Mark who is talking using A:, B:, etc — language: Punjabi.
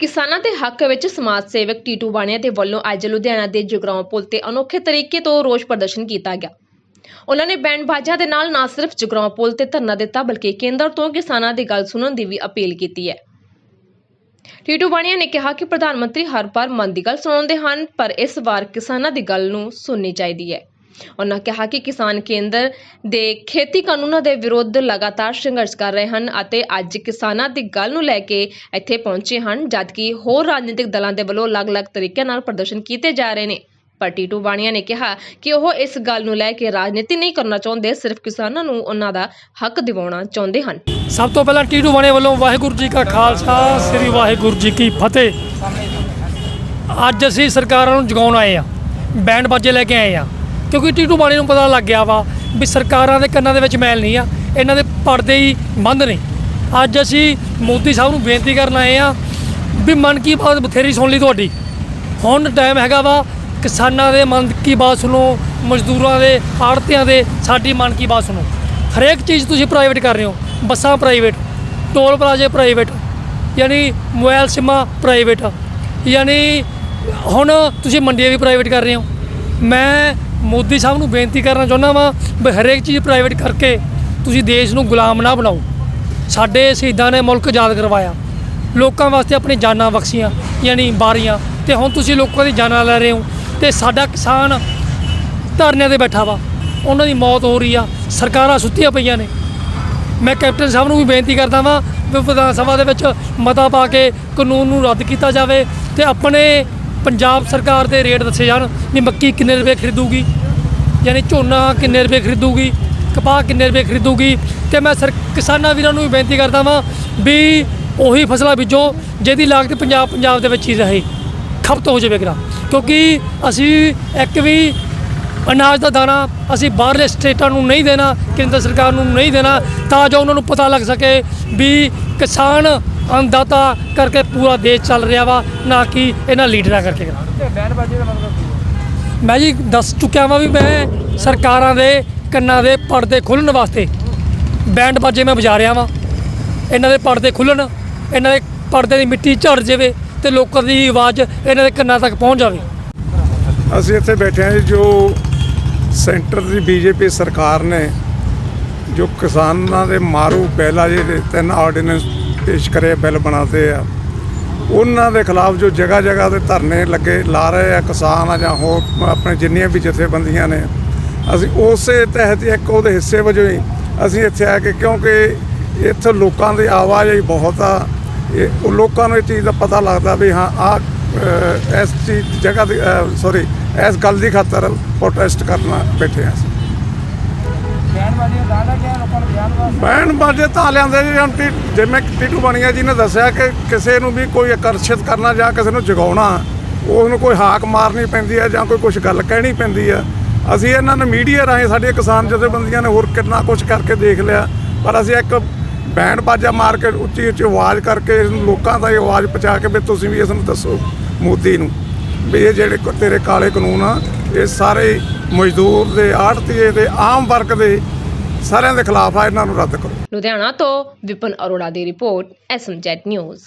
A: ਕਿਸਾਨਾਂ ਦੇ ਹੱਕ ਵਿੱਚ ਸਮਾਜ ਸੇਵਕ ਟੀਟੂ ਬਾਣੀਆ ਦੇ ਵੱਲੋਂ ਅੱਜ ਲੁਧਿਆਣਾ ਦੇ ਜਗਰਾਉਂ ਪੁਲ ਤੇ ਅਨੋਖੇ ਤਰੀਕੇ ਤੋਂ ਰੋਸ ਪ੍ਰਦਰਸ਼ਨ ਕੀਤਾ ਗਿਆ। ਉਹਨਾਂ ਨੇ ਬੈਂਡ ਬਾਜਾ ਦੇ ਨਾਲ ਨਾ ਸਿਰਫ ਜਗਰਾਉਂ ਪੁਲ ਤੇ ਧਰਨਾ ਦਿੱਤਾ, ਬਲਕਿ ਕੇਂਦਰ ਤੋਂ ਕਿਸਾਨਾਂ ਦੀ ਗੱਲ ਸੁਣਨ ਦੀ ਵੀ ਅਪੀਲ ਕੀਤੀ ਹੈ। ਟੀਟੂ ਬਾਣੀਆ ਨੇ ਕਿਹਾ ਕਿ ਪ੍ਰਧਾਨ ਮੰਤਰੀ ਹਰ ਵਾਰ ਮਨ ਦੀ ਗੱਲ ਸੁਣਾਉਂਦੇ ਹਨ, ਪਰ ਇਸ ਵਾਰ ਕਿਸਾਨਾਂ ਦੀ ਗੱਲ ਨੂੰ ਸੁਣਨੀ ਚਾਹੀਦੀ ਹੈ। ਉਹਨਾਂ ਕਿਹਾ ਕਿ ਕਿਸਾਨ ਕੇਂਦਰ ਦੇ ਖੇਤੀ ਕਾਨੂੰਨਾਂ ਦੇ ਵਿਰੁੱਧ ਲਗਾਤਾਰ ਸੰਘਰਸ਼ ਕਰ ਰਹੇ ਹਨ ਅਤੇ ਅੱਜ ਕਿਸਾਨਾਂ ਦੀ ਗੱਲ ਨੂੰ ਲੈ ਕੇ ਇੱਥੇ ਪਹੁੰਚੇ ਹਨ ਜਦਕਿ ਹੋਰ ਰਾਜਨੀਤਿਕ ਦਲਾਂ ਦੇ ਵੱਲੋਂ ਅਲੱਗ-ਅਲੱਗ ਤਰੀਕਿਆਂ ਨਾਲ ਪ੍ਰਦਰਸ਼ਨ ਕੀਤੇ ਜਾ ਰਹੇ ਨੇ। ਪਰ ਟੀਟੂ ਬਾਣੀਆ ਨੇ ਕਿਹਾ ਕਿ ਉਹ ਇਸ ਗੱਲ ਨੂੰ ਲੈ ਕੇ ਰਾਜਨੀਤੀ ਨਹੀਂ ਕਰਨਾ ਚਾਹੁੰਦੇ, ਸਿਰਫ ਕਿਸਾਨਾਂ ਨੂੰ ਉਹਨਾਂ ਦਾ ਹੱਕ ਦਿਵਾਉਣਾ ਚਾਹੁੰਦੇ ਹਨ।
B: ਸਭ ਤੋਂ ਪਹਿਲਾਂ ਟੀਟੂ ਬਾਣੇ ਵੱਲੋਂ ਵਾਹਿਗੁਰੂ ਜੀ ਕਾ ਖਾਲਸਾ, ਸ੍ਰੀ ਵਾਹਿਗੁਰੂ ਜੀ ਕੀ ਫਤਿਹ। ਅੱਜ ਅਸੀਂ ਸਰਕਾਰਾਂ ਨੂੰ ਜਗਾਉਣ ਆਏ ਆ ਬੈਂਡ ਬਾਜੇ ਲੈ ਕੇ ਆਏ ਆ ਕਿਉਂਕਿ ਟੀਟੂ ਬਾਣੇ ਨੂੰ ਪਤਾ ਲੱਗ ਗਿਆ ਵਾ ਵੀ ਸਰਕਾਰਾਂ ਦੇ ਕੰਨਾਂ ਦੇ ਵਿੱਚ ਮੈਲ ਨਹੀਂ ਆ, ਇਹਨਾਂ ਦੇ ਪਰਦੇ ਹੀ ਬੰਦ ਨੇ। ਅੱਜ ਅਸੀਂ ਮੋਦੀ ਸਾਹਿਬ ਨੂੰ ਬੇਨਤੀ ਕਰਨ ਆਏ ਆ ਵੀ ਮਨ ਕੀ ਬਾਤ ਬਥੇਰੀ ਸੁਣ ਲਈ ਤੁਹਾਡੀ। ਹੁਣ ਟਾਈਮ ਹੈਗਾ ਵਾ ਕਿਸਾਨਾਂ ਦੇ ਮਨ ਕੀ ਬਾਤ ਸੁਣੋ, ਮਜ਼ਦੂਰਾਂ ਦੇ ਆੜਤਿਆਂ ਦੇ ਸਾਡੀ ਮਨ ਕੀ ਬਾਤ ਸੁਣੋ। ਹਰੇਕ ਚੀਜ਼ ਤੁਸੀਂ ਪ੍ਰਾਈਵੇਟ ਕਰ ਰਹੇ ਹੋ, ਬੱਸਾਂ ਪ੍ਰਾਈਵੇਟ ਟੋਲ ਪਲਾਜ਼ੇ ਪ੍ਰਾਈਵੇਟ ਯਾਨੀ ਮੋਬਾਈਲ ਸਿਮਾਂ ਪ੍ਰਾਈਵੇਟ ਯਾਨੀ ਹੁਣ ਤੁਸੀਂ ਮੰਡੀਆਂ ਵੀ ਪ੍ਰਾਈਵੇਟ ਕਰ ਰਹੇ ਹੋ। ਮੈਂ ਮੋਦੀ ਸਾਹਿਬ ਨੂੰ ਬੇਨਤੀ ਕਰਨਾ ਚਾਹੁੰਦਾ ਵਾਂ ਵੀ ਹਰੇਕ ਚੀਜ਼ ਪ੍ਰਾਈਵੇਟ ਕਰਕੇ ਤੁਸੀਂ ਦੇਸ਼ ਨੂੰ ਗੁਲਾਮ ਨਾ ਬਣਾਓ। ਸਾਡੇ ਸ਼ਹੀਦਾਂ ਨੇ ਮੁਲਕ ਆਜ਼ਾਦ ਕਰਵਾਇਆ। ਲੋਕਾਂ ਵਾਸਤੇ ਆਪਣੀ ਜਾਨਾਂ ਬਖਸ਼ੀਆਂ, ਯਾਨੀ ਬਾਰੀਆਂ ਤੇ ਹੁਣ ਤੁਸੀਂ ਲੋਕਾਂ ਦੀ ਜਾਨਾਂ ਲੈ ਰਹੇ ਹੋ ਤੇ ਸਾਡਾ ਕਿਸਾਨ ਧਰਨਿਆਂ ਤੇ ਬੈਠਾ ਵਾ। ਉਹਨਾਂ ਦੀ ਮੌਤ ਹੋ ਰਹੀ ਆ, ਸਰਕਾਰਾਂ ਸੁੱਤੀਆਂ ਪਈਆਂ ਨੇ। ਮੈਂ ਕੈਪਟਨ ਸਾਹਿਬ ਨੂੰ ਵੀ ਬੇਨਤੀ ਕਰਦਾ ਵਾਂ ਵੀ ਵਿਧਾਨ ਸਭਾ ਦੇ ਵਿੱਚ ਮਤਾ ਪਾ ਕੇ ਕਾਨੂੰਨ ਨੂੰ ਰੱਦ ਕੀਤਾ ਜਾਵੇ ਤੇ ਆਪਣੇ ਪੰਜਾਬ ਸਰਕਾਰ ਦੇ ਰੇਟ ਦੱਸੇ ਜਾਣ ਵੀ ਮੱਕੀ ਕਿੰਨੇ ਰੁਪਏ ਖਰੀਦੂਗੀ, ਯਾਨੀ ਝੋਨਾ ਕਿੰਨੇ ਰੁਪਏ ਖਰੀਦੂਗੀ, ਕਪਾਹ ਕਿੰਨੇ ਰੁਪਏ ਖਰੀਦੂਗੀ। ਤੇ ਮੈਂ ਸਰ ਕਿਸਾਨਾਂ ਵੀਰਾਂ ਨੂੰ ਵੀ ਬੇਨਤੀ ਕਰਦਾ ਵਾਂ ਵੀ ਉਹੀ ਫਸਲਾਂ ਬੀਜੋ, ਜਿਹਦੀ ਲਾਗਤ ਪੰਜਾਬ ਪੰਜਾਬ ਦੇ ਵਿੱਚ ਹੀ ਰਹੇ। ਖਪਤ ਹੋ ਜਾਵੇਗਾ ਕਿਉਂਕਿ ਅਸੀਂ ਇੱਕ ਵੀ ਅਨਾਜ ਦਾ ਦਾਣਾ ਅਸੀਂ ਬਾਹਰਲੇ ਸਟੇਟਾਂ ਨੂੰ ਨਹੀਂ ਦੇਣਾ, ਕੇਂਦਰ ਸਰਕਾਰ ਨੂੰ ਨਹੀਂ ਦੇਣਾ, ਤਾਂ ਜੋ ਉਹਨਾਂ ਨੂੰ ਪਤਾ ਲੱਗ ਸਕੇ ਵੀ ਕਿਸਾਨ ਅੰਨਦਾਤਾ ਕਰਕੇ ਪੂਰਾ ਦੇਸ਼ ਚੱਲ ਰਿਹਾ ਵਾ ਨਾ ਕਿ ਇਹਨਾਂ ਲੀਡਰਾਂ ਕਰਕੇ। ਮੈਂ ਜੀ ਦੱਸ ਚੁੱਕਿਆ ਵਾਂ ਵੀ ਮੈਂ ਸਰਕਾਰਾਂ ਦੇ ਕੰਨਾਂ ਦੇ ਪਰਦੇ ਖੁੱਲਣ ਵਾਸਤੇ ਬੈਂਡ ਬਾਜੇ ਮੈਂ ਵਜਾ ਰਿਹਾ ਵਾਂ। ਇਹਨਾਂ ਦੇ ਪਰਦੇ ਖੁੱਲਣ ਇਹਨਾਂ ਦੇ ਪਰਦੇ ਦੀ ਮਿੱਟੀ ਝੜ ਜਾਵੇ ਤੇ ਲੋਕਾਂ ਦੀ ਆਵਾਜ਼ ਇਹਨਾਂ ਦੇ ਕੰਨਾਂ ਤੱਕ ਪਹੁੰਚ ਜਾਵੇ।
C: ਅਸੀਂ ਇੱਥੇ ਬੈਠੇ ਹਾਂ ਜੀ, ਜੋ ਸੈਂਟਰ ਦੀ ਬੀਜੇਪੀ ਸਰਕਾਰ ਨੇ ਜੋ ਕਿਸਾਨਾਂ ਦੇ ਮਾਰੂ ਆ ਜਿਹੜੇ ਤਿੰਨ ਆਰਡੀਨੈਂਸ ਪੇਸ਼ ਕਰੇ, ਬਿੱਲ ਬਣਾਤੇ ਆ। ਉਹਨਾਂ ਦੇ ਖਿਲਾਫ ਜੋ ਜਗ੍ਹਾ ਜਗ੍ਹਾ ਤੇ ਧਰਨੇ ਲੱਗੇ, ਲਾ ਰਹੇ ਆ ਕਿਸਾਨ ਆ ਜਾਂ ਹੋਰ ਆਪਣੇ ਜਿੰਨੀਆਂ ਵੀ ਜਥੇਬੰਦੀਆਂ ਨੇ, ਅਸੀਂ ਉਸੇ ਤਹਿਤ ਇੱਕ ਉਹਦੇ ਹਿੱਸੇ ਵਜੋਂ ਹੀ ਅਸੀਂ ਇੱਥੇ ਆ ਕੇ, ਕਿਉਂਕਿ ਇੱਥੇ ਲੋਕਾਂ ਦੀ ਆਵਾਜਾਈ ਬਹੁਤ ਆ। ਇਹ ਲੋਕਾਂ ਨੂੰ ਇਹ ਚੀਜ਼ ਦਾ ਪਤਾ ਲੱਗਦਾ ਵੀ ਹਾਂ ਆ ਇਸ ਚੀਜ਼ ਜਗ੍ਹਾ ਦੀ ਸੌਰੀ ਇਸ ਗੱਲ ਦੀ ਖਾਤਰ ਪ੍ਰੋਟੈਸਟ ਕਰਨਾ ਬੈਠੇ ਆ ਅਸੀਂ ਬਾਜੇ ਤਾਂ ਲਿਆਂਦੇ ਜੀ ਜਿਵੇਂ ਟੀਟੂ ਬਣੀਆ ਜੀ ਨੇ ਦੱਸਿਆ ਕਿ ਕਿਸੇ ਨੂੰ ਵੀ ਕੋਈ ਆਕਰਸ਼ਿਤ ਕਰਨਾ ਜਾਂ ਕਿਸੇ ਨੂੰ ਜਗਾਉਣਾ ਉਸ ਨੂੰ ਕੋਈ ਹਾਕ ਮਾਰਨੀ ਪੈਂਦੀ ਹੈ ਜਾਂ ਕੋਈ ਕੁਝ ਗੱਲ ਕਹਿਣੀ ਪੈਂਦੀ ਹੈ ਅਸੀਂ ਇਹਨਾਂ ਨੇ ਮੀਡੀਆ ਰਾਹੀਂ ਸਾਡੀਆਂ ਕਿਸਾਨ ਜਥੇਬੰਦੀਆਂ ਨੇ ਹੋਰ ਕਿੰਨਾ ਕੁਝ ਕਰਕੇ ਦੇਖ ਲਿਆ, ਪਰ ਅਸੀਂ ਇੱਕ ਬੈਂਡ ਬਾਜਾ ਮਾਰ ਕੇ ਉੱਚੀ ਉੱਚੀ ਆਵਾਜ਼ ਕਰਕੇ ਇਸ ਨੂੰ ਲੋਕਾਂ ਤਾਈਂ ਆਵਾਜ਼ ਪਹੁੰਚਾ ਕੇ ਵੀ ਤੁਸੀਂ ਵੀ ਇਸ ਨੂੰ ਦੱਸੋ ਮੋਦੀ ਨੂੰ, ਵੀ ਇਹ ਜਿਹੜੇ ਤੇਰੇ ਕਾਲੇ ਕਾਨੂੰਨ ਆ, ਇਹ ਸਾਰੇ ਮਜ਼ਦੂਰ ਦੇ, ਆੜਤੀਏ ਦੇ, ਆਮ ਵਰਗ ਦੇ ਸਾਰਿਆਂ ਦੇ ਖਿਲਾਫ ਆ, ਇਹਨਾਂ ਨੂੰ ਰੱਦ ਕਰੋ।
A: ਲੁਧਿਆਣਾ ਤੋਂ ਵਿਪਨ ਅਰੋੜਾ ਦੀ ਰਿਪੋਰਟ ਐਸਐਮਜੈਡ ਨਿਊਜ਼।